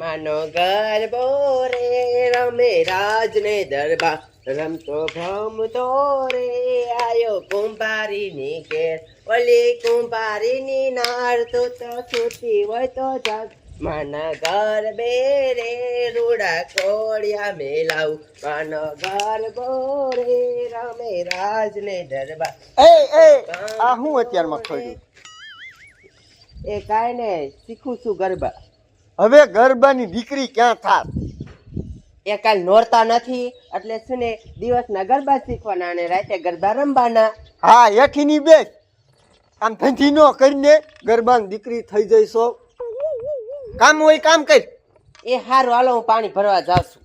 માનો ગરબો રે રમે રાજ ને દરબાર રમતો ભમતો રે આયો કુંભારીની કેર ઓલી કુંભારીની નાર તો તો છૂટી હોય તો જાગ. માના ગરબે રે રૂડા કોળિયા મેલાવ. માનો ગરબો રે રમે રાજ ને દરબાર. એ એ આ હું અત્યારમાં ખોલ્યું એ કાંઈ ને શીખું છું ગરબા. હવે ગરબાની દીકરી ક્યાં થાત? એ કાલ નોરતા નથી એટલે શું ને દિવસના ગરબા શીખવાના અને રાતે ગરબા રમવાના. હા એઠીની બે આમ ધંધી નો કરીને ગરબાની દીકરી થઈ જઈશો. કામ હોય કામ કર. એ હારું હાલો હું પાણી ભરવા જાઉં છું.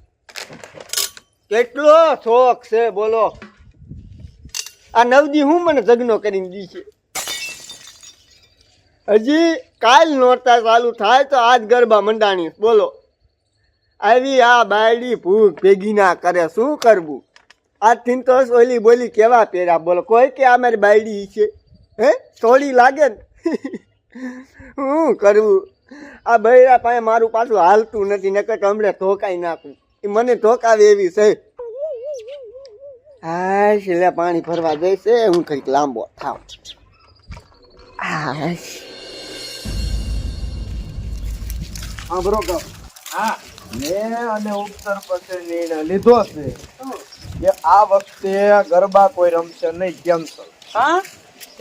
કેટલો શોખ છે બોલો. આ નવદી હું મને જગનો કરીને દી છે? હજી કાલ નોરતા ચાલુ થાય તો આજ ગરબા મંડાણી. બોલો. આવી આ બાયડી ભૂખ ભેગી ના કરે, શું કરવું? આજથી તો ઓલી બોલી કેવા પહેર્યા બોલો, કોઈ કે આ મારી બાયડી છે? હે? થોડી લાગે શું કરવું? આ બૈરા પાસે મારું પાછું હાલતું નથી, નકર હમણાં ધોકાઈ નાખું. એ મને ધોકાવે એવી છે. હા એટલે પાણી ભરવા જઈશે, હું કંઈક લાંબો થાવ. હાશ. સાંભળો કામ હા મેં અને ઉપસર પછી નિર્ણય લીધો છે કે આ વખતે ગરબા કોઈ રમશે નહીં કેન્સલ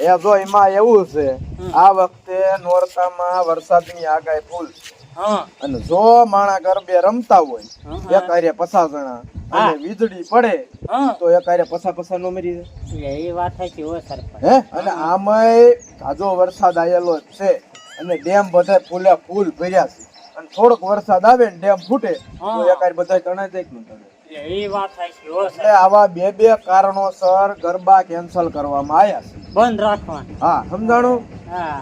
એ જો એમાં એવું છે આ વખતે નોરતામાં વરસાદની આગાહી ફૂલ અને જો માણા ગરબે રમતા હોય એક હારે પચાસ જણા અને વીજળી પડે તો એક હારે પસા પસા નો મરી જાય એ વાત સાચી હો સરપંચ. હે? અને આમાંય તાજો વરસાદ આવેલો છે અને ડેમ બધા ફૂલે ફૂલ ભર્યા છે. અને થોડોક વરસાદ આવે ને ડેમ ફૂટે તો એક બધા સાચી હો એટલે આવા બે બે કારણોસર ગરબા કેન્સલ કરવામાં આવ્યા છે. બંધ રાખવાનું. હા સમજાણું?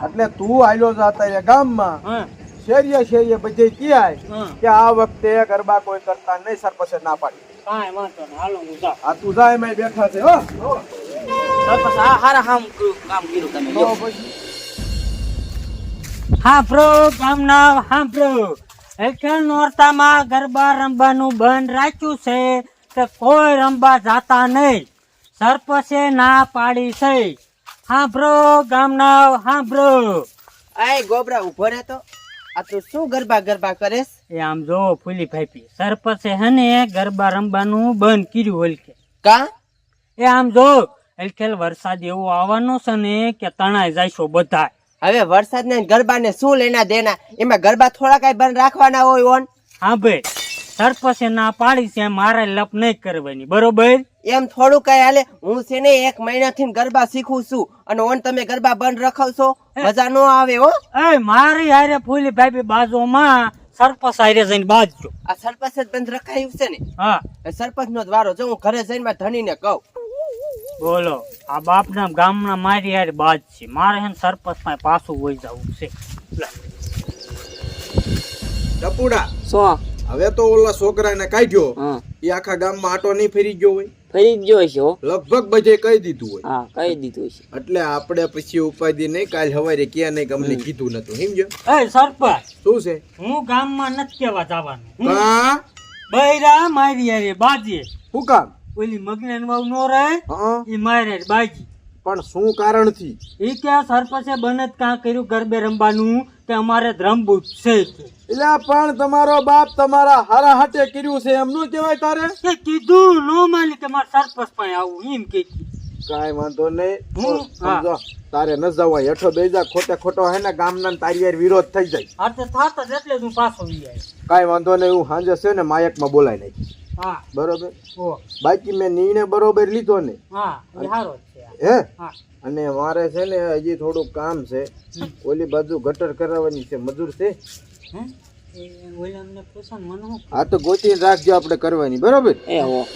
એટલે તું આયલો જાતા ગામમાં શેરીએ શેરીએ બધે ક્યાંય કે આ વખતે ગરબા કોઈ કરતા નહીં સર પછી ના પાડી. કાંઈ વાંધો નહીં હાલો હું જાઉં. આ તું જાય એમાં બેઠા છે હો. આ હારા કામ કર્યું- કામ કર્યું તમે પછી? હા પ્રો ગામના હા પ્રો એટલે નોરતામાં ગરબા રમવાનું બંધ રાખ્યું છે કે કોઈ રમવા જાતા નહીં. સરપંચે ના પાડી છે. હા પ્રો ગામના હા પ્રો આય ગોબરા ઊભો રહે તો આ તું શું ગરબા ગરબા કરેસ એ આમ જો ફૂલી ફાઈપી. સરપંચે હને ગરબા રમવાનું બંધ કર્યું હલકે. કા? એ આમ જો હલકેલ વરસાદ એવો આવવાનો છે ને કે તણાઈ જાયશો બધા હવે વરસાદ ને ગરબા ને શું લેના દેના એમાં ગરબા થોડા કઈ બંધ રાખવાના હોય ઓન? હા ભાઈ સરપંચે ના પાડી છે મારે લપ નહીં કરવાની બરોબર? એમ થોડું કઈ હાલે હું છે ને એક મહિનાથી ગરબા શીખું છું અને ઓન તમે ગરબા બંધ રખાવશો મજા નો આવે હો? એ મારી હારે ફૂલી ભાઈ બાજુમાં સરપંચ હારે જઈને બાજજો. આ સરપંચ જ બંધ રખાયું છે ને? હા. સરપંચ નો દ્વારો વારો જો હું ઘરે જઈને ધણી ને કહું. બોલો આ બાપના ગામના મારી હારે બાજ છે. મારે હે સરપંચમાં પાછું વહી જવું છે. ટપુડા શું? હવે તો ઓલા છોકરાને કાઢ્યો. હા. એ આખા ગામમાં આટો નહીં ફેરી ગયો હોય. ફરી ગયો છે હો. લગભગ બધે કહી દીધું હોય. હા કહી દીધું છે એટલે આપણે પછી ઉપાધિ નહીં કાલ સવારે ક્યાં નહીં કે અમને કીધું નતું. સમજો એ સરપંચ શું છે? હું ગામમાં નથી કેવા જવાનું. હા બૈરા મારી હારે બાજી. શું કામ? ઓલી મગન વાવ નો રહે હા. એ મારી બાજી પણ શું કારણથી? એ કે સરપંચે બને જ કાં કર્યું ગરબે રમવાનું કે અમારે રમવું છે એટલે પણ તમારો બાપ તમારા હારા હાટે કર્યું છે એમનું કહેવાય તારે? કે કીધું નો માની કે મારે સરપંચ પાસે આવું એમ કે. કાંઈ વાંધો નહીં. હું? સમજો. તારે ન જવાય. હેઠો બેજા ખોટે ખોટો હે ને ગામના તારી યાર વિરોધ થઈ જાય. હા તો થાત જ એટલે હું પાછો ઈ આવ્યો કાંઈ વાંધો નહીં હું સાંજે છે ને માયકમાં બોલાય નાખી હા બરોબર? ઓ. બાકી મેં નિર્ણય બરોબર લીધો ને. હા એ સારો છે હે? હા. અને મારે છે ને હજી થોડું કામ છે. ઓલી બાજુ ગટર કરાવવાની છે મજૂર છે? હે? એ ઓલા અમને પૂછો ને મને શું આ તો ગોતી રાખજો આપણે કરવાની બરોબર? એ હો.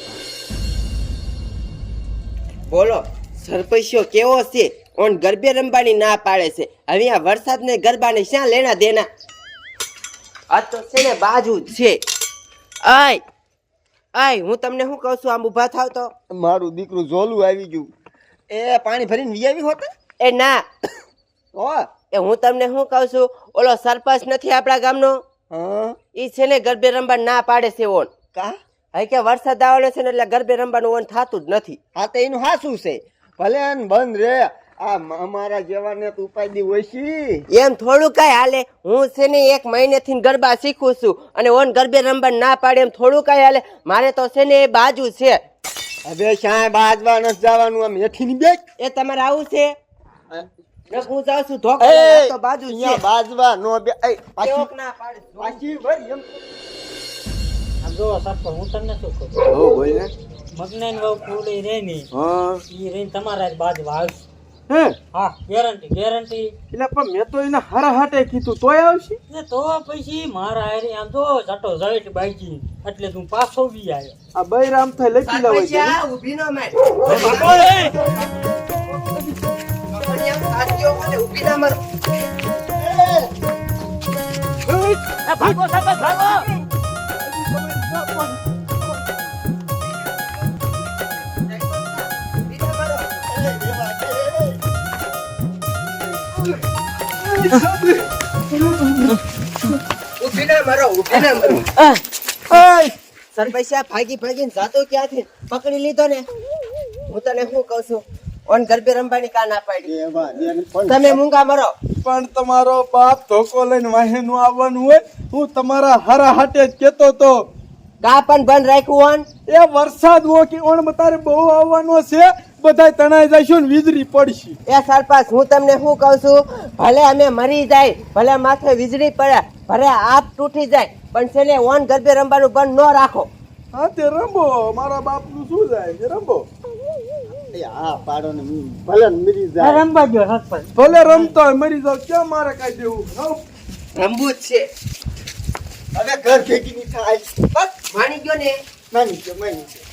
બોલો સરપંચો કેવો છે? ઓન ગરબે રમવાની ના પાડે છે. હવે આ વરસાદને ગરબાને શ્યાં લેના દેના આ તો છે ને બાજુ જ છે. આય. આય હું તમને શું કહું છું? આમ ઊભા થાવ તો. મારું દીકરું ઝોલું આવી ગયું. એ પાણી ભરીને વિયાવી હોત એ ના. હો એ હું તમને શું કહું છું? ઓલો સરપંચ નથી આપણા ગામનો? હા. ઈ છે ને ગરબે રમવા ના પાડે છે ઓન. કા? હવે કે વરસાદ આવવાનો છે ને એટલે ગરબે રમવાનું ઓન થતું જ નથી. હા તો એનું હાસું છે. ભલે બંધ રે. આ મ- અમારા જેવાને તો ઉપાધિ હોય છે એમ થોડું કઈ હાલે. હું છે ને એક મહિનેથી ગરબા શીખું છું અને ઓન ગરબે રમવા ના પાડે એમ થોડું કઈ હાલે. મારે તો છે ને એ બાજુ છે. હવે શાય બાજવા ન જવાનું આમ હેઠી બેઠ. એ તમારે આવું છે? હું? જાઉં છું ધોકો તો બાજુ છે. બાજવા નો બે પાછી ના પાડે પાછી ભરી એમ. આમ જો સરપંચ હું તમને શું કહું? હો બોલ. ને મગનાની વહુ ફૂલી રે ની હા. ઈ રહીને તમારા જ બાજુ આવશે હે? હા ગેરંટી ગેરંટી એટલે પણ મેં તો એને હારા કીધું તોય આવશે? ને તો પછી મારા હારે આમ તો જટો જઈટ બાઈજી એટલે તું પાછો બી આવ્યો આ બૈરામ થઈ લખી છે. સાથીઓ મને ઊભી ના મારો. ભાગો સાહેબ ભાગો ઊભી ના મારો. ઊભી ના મારો ભાગી ભાગીને જાતો ક્યાંથી? પકડી લીધો ને. હું તને શું કહું છું? ઓન ગરબે રમવાની કા ના પાડી. પણ તમે મૂંગા મરો. પણ તમારો બાપ ધોકો લઈને આવવાનું હોય હું તમારા હારા હાટે જ કેતો તો. કા પણ બંધ રાખ્યું ઓન. એ વરસાદ હો કે ઓણ તારે બહુ આવવાનો છે. બધાય તણાઈ જશું ને વીજળી પડશે. એ સરપંચ હું તમને શું કહું છું? ભલે અમે મરી જાય ભલે માથે વીજળી પડે ભલે આપ તૂટી જાય પણ છે ને ઓન ગરબે રમવાનું બંધ ન રાખો. હા તે રમો મારા બાપનું શું જાય છે? રમો એ પાડો ને ભલે મરી જાય. રમવા ગયો સરપંચ. ભલે રમતો મરી જાવ ક્યાં મારે કાંઈ દેવું? રમવું જ છે. હવે ઘર ભેગી ની થાય. બસ માની ગયો ને. માની ગયો માની ગયો.